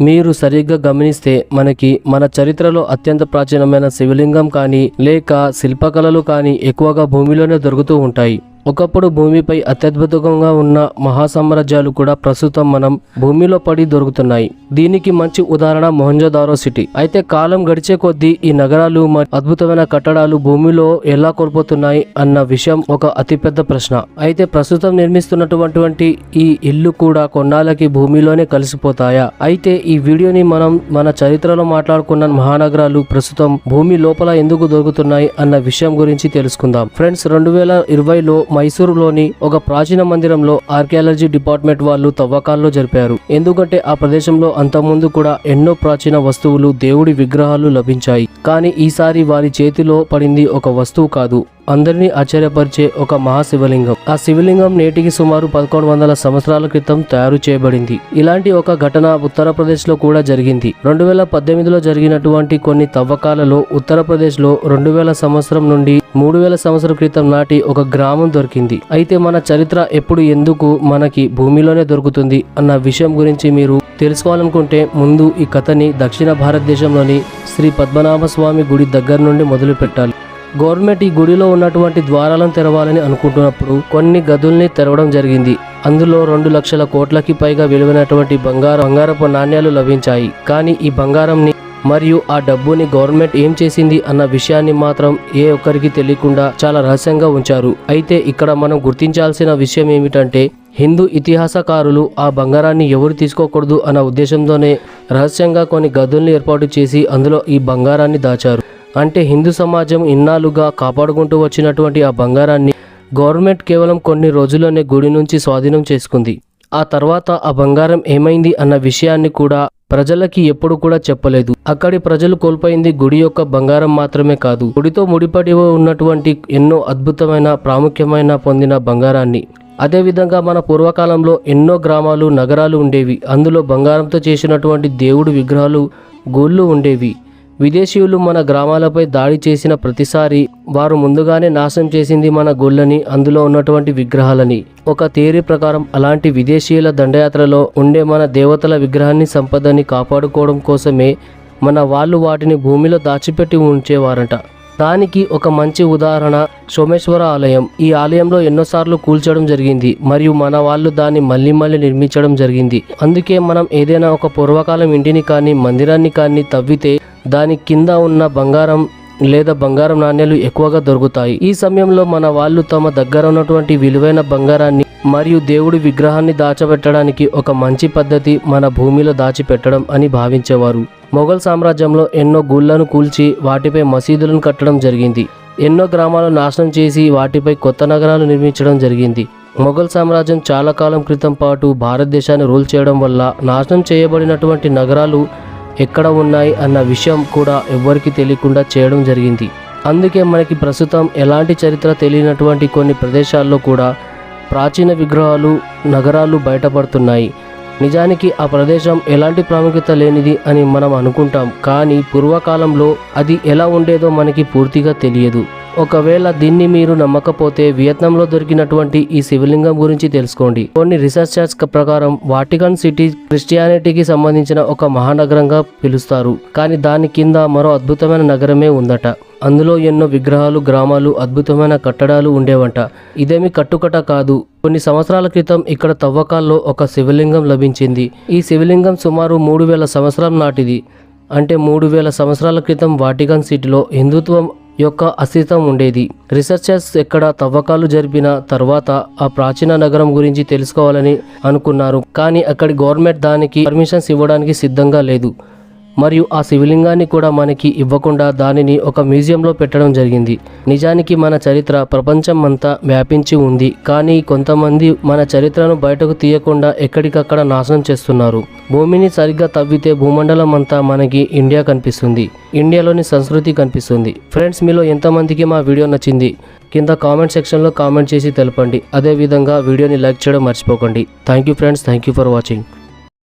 మీరు సరిగ్గా గమనిస్తే మనకి మన చరిత్రలో అత్యంత ప్రాచీనమైన శివలింగం కానీ లేక శిల్పకళలు కానీ ఎక్కువగా భూమిలోనే దొరుకుతూ ఉంటాయి. ఒకప్పుడు భూమిపై అత్యద్భుతంగా ఉన్న మహాసామ్రాజ్యాలు కూడా ప్రస్తుతం మనం భూమిలో పడి దొరుకుతున్నాయి. దీనికి మంచి ఉదాహరణ మొహంజోదారో సిటీ. అయితే కాలం గడిచే కొద్దీ ఈ నగరాలు అద్భుతమైన కట్టడాలు భూమిలో ఎలా కోల్పోతున్నాయి అన్న విషయం ఒక అతిపెద్ద ప్రశ్న. అయితే ప్రస్తుతం నిర్మిస్తున్నటువంటి ఈ ఇల్లు కూడా కొన్నాళ్ళకి భూమిలోనే కలిసిపోతాయా? అయితే ఈ వీడియోని మనం మన చరిత్రలో మాట్లాడుకున్న మహానగరాలు ప్రస్తుతం భూమి లోపల ఎందుకు దొరుకుతున్నాయి అన్న విషయం గురించి తెలుసుకుందాం. ఫ్రెండ్స్ రెండు వేల ఇరవైలో మైసూరులోని ఒక ప్రాచీన మందిరంలో ఆర్కియాలజీ డిపార్ట్మెంట్ వాళ్ళు తవ్వకాల్లో జరిపారు. ఎందుకంటే ఆ ప్రదేశంలో అంతకుముందు కూడా ఎన్నో ప్రాచీన వస్తువులు దేవుడి విగ్రహాలు లభించాయి. కానీ ఈసారి వారి చేతిలో పడింది ఒక వస్తువు కాదు. అందరినీ ఆశ్చర్యపరిచే ఒక మహాశివలింగం. ఆ శివలింగం నేటికి సుమారు పదకొండు వందల సంవత్సరాల క్రితం తయారు చేయబడింది. ఇలాంటి ఒక ఘటన ఉత్తరప్రదేశ్లో కూడా జరిగింది. రెండు వేల పద్దెనిమిదిలో జరిగినటువంటి కొన్ని తవ్వకాలలో ఉత్తరప్రదేశ్లో రెండు వేల సంవత్సరం నుండి మూడు వేల సంవత్సరం క్రితం నాటి ఒక గ్రామం దొరికింది. అయితే మన చరిత్ర ఎప్పుడు ఎందుకు మనకి భూమిలోనే దొరుకుతుంది అన్న విషయం గురించి మీరు తెలుసుకోవాలనుకుంటే ముందు ఈ కథని దక్షిణ భారతదేశంలోని శ్రీ పద్మనాభ స్వామి గుడి దగ్గర నుండి మొదలు పెట్టాలి గవర్నమెంట్ ఈ గుడిలో ఉన్నటువంటి ద్వారాలను తెరవాలని అనుకుంటున్నప్పుడు కొన్ని గదుల్ని తెరవడం జరిగింది. అందులో రెండు లక్షల కోట్లకి పైగా విలువైనటువంటి బంగారం బంగారపు నాణ్యాలు లభించాయి. కానీ ఈ బంగారంని మరియు ఆ డబ్బుని గవర్నమెంట్ ఏం చేసింది అన్న విషయాన్ని మాత్రం ఏ ఒక్కరికి తెలియకుండా చాలా రహస్యంగా ఉంచారు. అయితే ఇక్కడ మనం గుర్తించాల్సిన విషయం ఏమిటంటే హిందూ ఇతిహాసకారులు ఆ బంగారాన్ని ఎవరు తీసుకోకూడదు అన్న ఉద్దేశంతోనే రహస్యంగా కొన్ని గదుల్ని ఏర్పాటు చేసి అందులో ఈ బంగారాన్ని దాచారు. అంటే హిందూ సమాజం ఇన్నాళ్ళుగా కాపాడుకుంటూ వచ్చినటువంటి ఆ బంగారాన్ని గవర్నమెంట్ కేవలం కొన్ని రోజుల్లోనే గుడి నుంచి స్వాధీనం చేసుకుంది. ఆ తర్వాత ఆ బంగారం ఏమైంది అన్న విషయాన్ని కూడా ప్రజలకి ఎప్పుడు కూడా చెప్పలేదు. అక్కడి ప్రజలు కోల్పోయింది గుడి యొక్క బంగారం మాత్రమే కాదు. గుడితో ముడిపడి ఉన్నటువంటి ఎన్నో అద్భుతమైన ప్రాముఖ్యమైన పొందిన బంగారాన్ని. అదేవిధంగా మన పూర్వకాలంలో ఎన్నో గ్రామాలు నగరాలు ఉండేవి. అందులో బంగారంతో చేసినటువంటి దేవుడు విగ్రహాలు గోళ్ళు ఉండేవి. విదేశీయులు మన గ్రామాలపై దాడి చేసిన ప్రతిసారి వారు ముందుగానే నాశనం చేసింది మన గుళ్ళని అందులో ఉన్నటువంటి విగ్రహాలని. ఒక థియరీ ప్రకారం అలాంటి విదేశీయుల దండయాత్రలో ఉండే మన దేవతల విగ్రహాన్ని సంపదని కాపాడుకోవడం కోసమే మన వాళ్ళు వాటిని భూమిలో దాచిపెట్టి ఉంచేవారంట. దానికి ఒక మంచి ఉదాహరణ సోమేశ్వర ఆలయం. ఈ ఆలయంలో ఎన్నోసార్లు కూల్చడం జరిగింది మరియు మన వాళ్ళు దాన్ని మళ్ళీ మళ్ళీ నిర్మించడం జరిగింది. అందుకే మనం ఏదైనా ఒక పూర్వకాలం ఇంటిని కానీ మందిరాన్ని కానీ తవ్వితే దాని కింద ఉన్న బంగారం లేదా బంగారం నాణ్యాలు ఎక్కువగా దొరుకుతాయి. ఈ సమయంలో మన వాళ్ళు తమ దగ్గర ఉన్నటువంటి విలువైన బంగారాన్ని మరియు దేవుడి విగ్రహాన్ని దాచబెట్టడానికి ఒక మంచి పద్ధతి మన భూమిలో దాచిపెట్టడం అని భావించేవారు. మొఘల్ సామ్రాజ్యంలో ఎన్నో గుళ్ళను కూల్చి వాటిపై మసీదులను కట్టడం జరిగింది. ఎన్నో గ్రామాలను నాశనం చేసి వాటిపై కొత్త నగరాలు నిర్మించడం జరిగింది. మొఘల్ సామ్రాజ్యం చాలా కాలం క్రితం పాటు భారతదేశాన్ని రూల్ చేయడం వల్ల నాశనం చేయబడినటువంటి నగరాలు ఎక్కడ ఉన్నాయి అన్న విషయం కూడా ఎవ్వరికీ తెలియకుండా చేయడం జరిగింది. అందుకే మనకి ప్రస్తుతం ఎలాంటి చరిత్ర తెలియనటువంటి కొన్ని ప్రదేశాల్లో కూడా ప్రాచీన విగ్రహాలు నగరాలు బయటపడుతున్నాయి. నిజానికి ఆ ప్రదేశం ఎలాంటి ప్రాముఖ్యత లేనిది అని మనం అనుకుంటాం. కానీ పూర్వకాలంలో అది ఎలా ఉండేదో మనకి పూర్తిగా తెలియదు. ఒకవేళ దీన్ని మీరు నమ్మకపోతే వియత్నాంలో దొరికినటువంటి ఈ శివలింగం గురించి తెలుసుకోండి. కొన్ని రీసెర్చర్స్ ప్రకారం వాటికన్ సిటీ క్రిస్టియానిటీకి సంబంధించిన ఒక మహానగరంగా పిలుస్తారు. కానీ దాని కింద మరో అద్భుతమైన నగరమే ఉందట. అందులో ఎన్నో విగ్రహాలు గ్రామాలు అద్భుతమైన కట్టడాలు ఉండేవంట. ఇదేమి కట్టుకట కాదు. కొన్ని సంవత్సరాల క్రితం ఇక్కడ తవ్వకాల్లో ఒక శివలింగం లభించింది. ఈ శివలింగం సుమారు మూడు వేల సంవత్సరం నాటిది. అంటే మూడు వేల సంవత్సరాల క్రితం వాటికన్ సిటీలో హిందుత్వం యొక్క అస్తిత్వం ఉండేది. రీసెర్చర్స్ ఎక్కడ తవ్వకాలు జరిపిన తర్వాత ఆ ప్రాచీన నగరం గురించి తెలుసుకోవాలని అనుకున్నారు. కానీ అక్కడి గవర్నమెంట్ దానికి పర్మిషన్స్ ఇవ్వడానికి సిద్ధంగా లేదు. మరియు ఆ శివలింగాన్ని కూడా మనకి ఇవ్వకుండా దానిని ఒక మ్యూజియంలో పెట్టడం జరిగింది. నిజానికి మన చరిత్ర ప్రపంచం అంతా వ్యాపించి ఉంది. కానీ కొంతమంది మన చరిత్రను బయటకు తీయకుండా ఎక్కడికక్కడ నాశనం చేస్తున్నారు. భూమిని సరిగ్గా తవ్వితే భూమండలం అంతా మనకి ఇండియా కనిపిస్తుంది. ఇండియాలోని సంస్కృతి కనిపిస్తుంది. ఫ్రెండ్స్ మీలో ఎంతమందికి మా వీడియో నచ్చింది? కింద కామెంట్ సెక్షన్లో కామెంట్ చేసి తెలపండి. అదేవిధంగా వీడియోని లైక్ చేయడం మర్చిపోకండి. Thank you friends thank you for watching.